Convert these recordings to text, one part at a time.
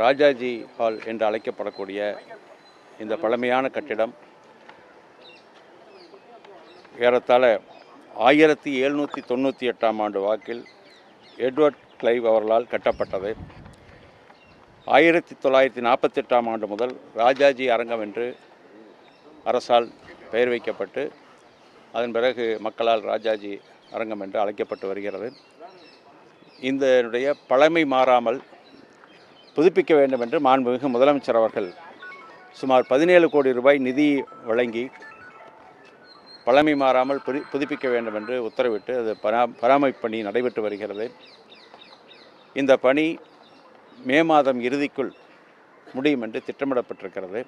Rajaji hall என்று அழைக்கப்படக்கூடிய இந்த பழமையான கட்டிடம் ஏறத்தாழ ஆயிரத்தி எழுநூற்றி தொண்ணூற்றி எட்டாம் ஆண்டு வாக்கில் எட்வர்ட் கிளைவ் அவர்களால் கட்டப்பட்டது. ஆயிரத்தி தொள்ளாயிரத்தி நாற்பத்தெட்டாம் ஆண்டு முதல் ராஜாஜி அரங்கம் என்று அரசால் பெயர் வைக்கப்பட்டு அதன் பிறகு மக்களால் ராஜாஜி அரங்கம் என்று அழைக்கப்பட்டு வருகிறது. இதனுடைய பழமை மாறாமல் புதுப்பிக்க வேண்டும் என்று மாண்புமிகு முதலமைச்சர் அவர்கள் சுமார் பதினேழு கோடி ரூபாய் நிதி வழங்கி பழமை மாறாமல் புதுப்பிக்க வேண்டும் என்று உத்தரவிட்டு அது பரா பராமரிப்பு பணி நடைபெற்று வருகிறது. இந்த பணி மே மாதம் இறுதிக்குள் முடியும் என்று திட்டமிடப்பட்டிருக்கிறது.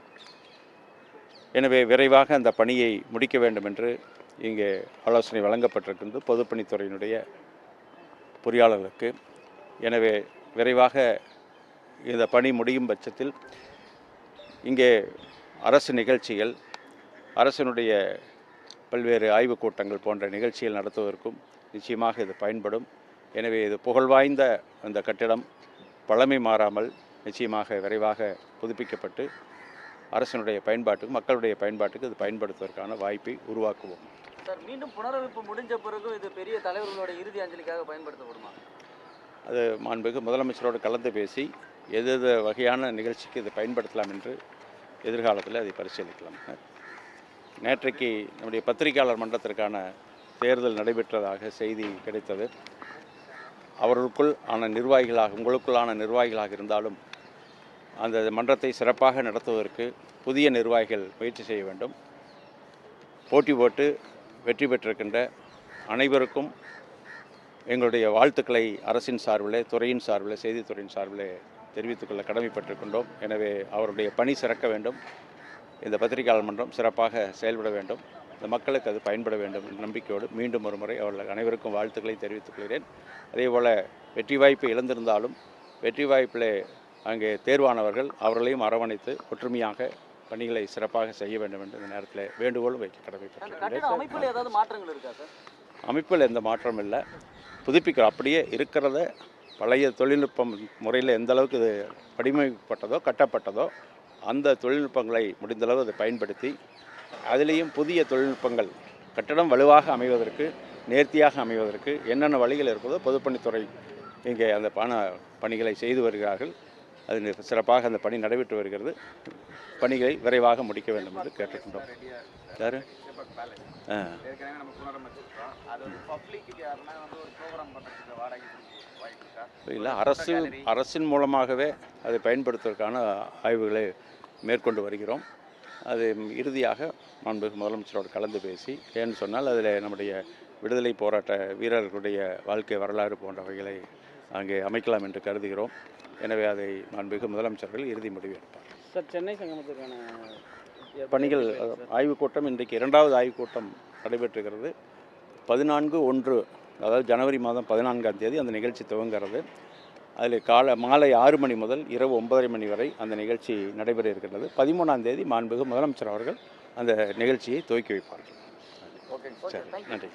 எனவே விரைவாக அந்த பணியை முடிக்க வேண்டும் என்று இங்கே ஆலோசனை வழங்கப்பட்டிருக்கின்றது. பொதுப்பணித்துறையினுடைய பொறியாளர்களுக்கு. எனவே விரைவாக இந்த பணி முடியும் பட்சத்தில் இங்கே அரசு நிகழ்ச்சிகள் அரசினுடைய பல்வேறு ஆய்வுக் கூட்டங்கள் போன்ற நிகழ்ச்சிகள் நடத்துவதற்கும் நிச்சயமாக இது பயன்படும். எனவே இது புகழ்வாய்ந்த அந்த கட்டிடம் பழமை மாறாமல் நிச்சயமாக விரைவாக புதுப்பிக்கப்பட்டு அரசனுடைய பயன்பாட்டுக்கு மக்களுடைய பயன்பாட்டுக்கு இது பயன்படுத்துவதற்கான வாய்ப்பை உருவாக்குவோம். சார் மீண்டும் புனரமைப்பு முடிஞ்ச பிறகும் இது பெரிய தலைவர்களோட இறுதி அஞ்சலிக்காக பயன்படுத்தப்படுமா? அது மாண்புக்கு முதலமைச்சரோடு கலந்து பேசி எது எது வகையான நிகழ்ச்சிக்கு இதை பயன்படுத்தலாம் என்று எதிர்காலத்தில் அதை பரிசீலிக்கலாம். நேற்றைக்கு நம்முடைய பத்திரிகையாளர் மன்றத்திற்கான தேர்தல் நடைபெற்றதாக செய்தி கிடைத்தது. அவர்களுக்குள் ஆன நிர்வாகிகளாக உங்களுக்குள்ளான நிர்வாகிகளாக இருந்தாலும் அந்த மன்றத்தை சிறப்பாக நடத்துவதற்கு புதிய நிர்வாகிகள் முயற்சி செய்ய வேண்டும். போட்டி போட்டு வெற்றி பெற்றிருக்கின்ற அனைவருக்கும் எங்களுடைய வாழ்த்துக்களை அரசின் சார்பிலே துறையின் சார்பில் செய்தித்துறையின் சார்பிலே தெரிவித்துக்கொள்ள கடமைப்பட்டிருக்கின்றோம். எனவே அவருடைய பணி சிறக்க வேண்டும். இந்த பத்திரிகையாளர் மன்றம் சிறப்பாக செயல்பட வேண்டும். இந்த மக்களுக்கு அது பயன்பட வேண்டும் என்ற நம்பிக்கையோடு மீண்டும் ஒரு முறை அவர்கள் அனைவருக்கும் வாழ்த்துக்களை தெரிவித்துக் கொள்கிறேன். அதேபோல் வெற்றி வாய்ப்பு இழந்திருந்தாலும் வெற்றி வாய்ப்பிலே அங்கே தேர்வானவர்கள் அவர்களையும் அரவணைத்து ஒற்றுமையாக பணிகளை சிறப்பாக செய்ய வேண்டும் என்று இந்த நேரத்தில் வேண்டுகோளும் வைக்க கடமைப்பட்டிருக்கிறேன் அமைப்பில் எந்த மாற்றமும் இல்லை. புதுப்பிக்கிறோம் அப்படியே இருக்கிறத பழைய தொழில்நுட்பம் முறையில் எந்த அளவுக்கு இது வடிவமைக்கப்பட்டதோ கட்டப்பட்டதோ அந்த தொழில்நுட்பங்களை முடிந்தளவு அதை பயன்படுத்தி அதிலேயும் புதிய தொழில்நுட்பங்கள் கட்டடம் வலுவாக அமைவதற்கு நேர்த்தியாக அமைவதற்கு என்னென்ன வழிகள் இருக்கிறதோ பொதுப்பணித்துறை இங்கே அந்த பண பணிகளை செய்து வருகிறார்கள். அது சிறப்பாக அந்த பணி நடைபெற்று வருகிறது. பணிகளை விரைவாக முடிக்க வேண்டும் என்று கேட்டுக்கொண்டோம். யார்? ஆ. இல்லை அரசு அரசின் மூலமாகவே அதை பயன்படுத்துவதற்கான ஆய்வுகளை மேற்கொண்டு வருகிறோம். அது இறுதியாக மாண்புமிகு முதலமைச்சரோடு கலந்து பேசி ஏன்னு சொன்னால் அதில் நம்முடைய விடுதலை போராட்ட வீரர்களுடைய வாழ்க்கை வரலாறு போன்றவைகளை அங்கே அமைக்கலாம் என்று கருதுகிறோம். எனவே அதை மாண்புமிகு முதலமைச்சர்கள் இறுதி முடிவு எடுப்பார். சார் சென்னை சங்கமத்துக்கான பணிகள் ஆய்வுக் கூட்டம் இன்றைக்கு இரண்டாவது ஆய்வுக் கூட்டம் நடைபெற்றுகிறது. பதினான்கு ஒன்று அதாவது ஜனவரி மாதம் பதினான்காம் தேதி அந்த நிகழ்ச்சி துவங்குகிறது. அதில் காலை மாலை ஆறு மணி முதல் இரவு ஒன்பதரை மணி வரை அந்த நிகழ்ச்சி நடைபெற இருக்கின்றது. பதிமூணாம் தேதி மாண்புமிகு முதலமைச்சர் அவர்கள் அந்த நிகழ்ச்சியை துவக்கி வைப்பார்கள். ஓகே சரி நன்றி.